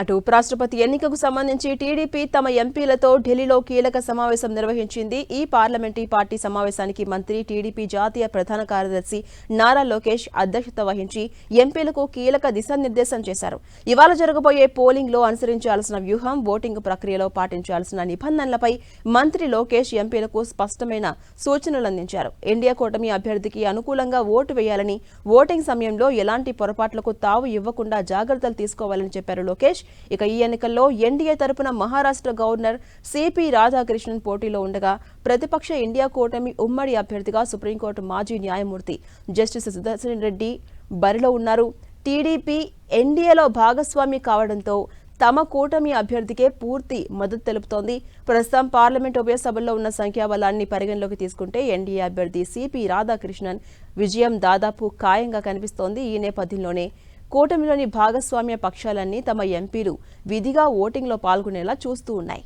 అటు ఉపరాష్ట్రపతి ఎన్నికకు సంబంధించి టీడీపీ తమ ఎంపీలతో ఢిల్లీలో కీలక సమావేశం నిర్వహించింది. ఈ పార్లమెంటరీ పార్టీ సమావేశానికి మంత్రి టీడీపీ జాతీయ ప్రధాన కార్యదర్శి నారా లోకేష్ అధ్యక్షత వహించి ఎంపీలకు కీలక దిశానిర్దేశం చేశారు. ఇవాళ జరగబోయే పోలింగ్లో అనుసరించాల్సిన వ్యూహం ఓటింగ్ ప్రక్రియలో పాటించాల్సిన నిబంధనలపై మంత్రి లోకేష్ ఎంపీలకు స్పష్టమైన సూచనలు అందించారు. ఇండియా కూటమి అభ్యర్థికి అనుకూలంగా ఓటు వేయాలని ఓటింగ్ సమయంలో ఎలాంటి పొరపాట్లకు తావు ఇవ్వకుండా జాగ్రత్తలు తీసుకోవాలని చెప్పారు లోకేష్. ఇక ఈ ఎన్నికల్లో ఎన్డీఏ తరపున మహారాష్ట్ర గవర్నర్ సిపి రాధాకృష్ణన్ పోటీలో ఉండగా ప్రతిపక్ష ఇండియా కూటమి ఉమ్మడి అభ్యర్థిగా సుప్రీంకోర్టు మాజీ న్యాయమూర్తి జస్టిస్ సుదర్శన్ రెడ్డి బరిలో ఉన్నారు. టీడీపీ ఎన్డీఏలో భాగస్వామి కావడంతో తమ కూటమి అభ్యర్థికే పూర్తి మద్దతు తెలుపుతోంది. ప్రస్తుతం పార్లమెంట్ ఉభయ సభల్లో ఉన్న సంఖ్యాబలాన్ని పరిగణలోకి తీసుకుంటే ఎన్డీఏ అభ్యర్థి సిపి రాధాకృష్ణన్ విజయం దాదాపు ఖాయంగా కనిపిస్తోంది. ఈ నేపథ్యంలోనే కూటమిలోని భాగస్వామ్య పక్షాలన్నీ తమ ఎంపీలు విధిగా ఓటింగ్లో పాల్గొనేలా చూస్తూ ఉన్నాయి.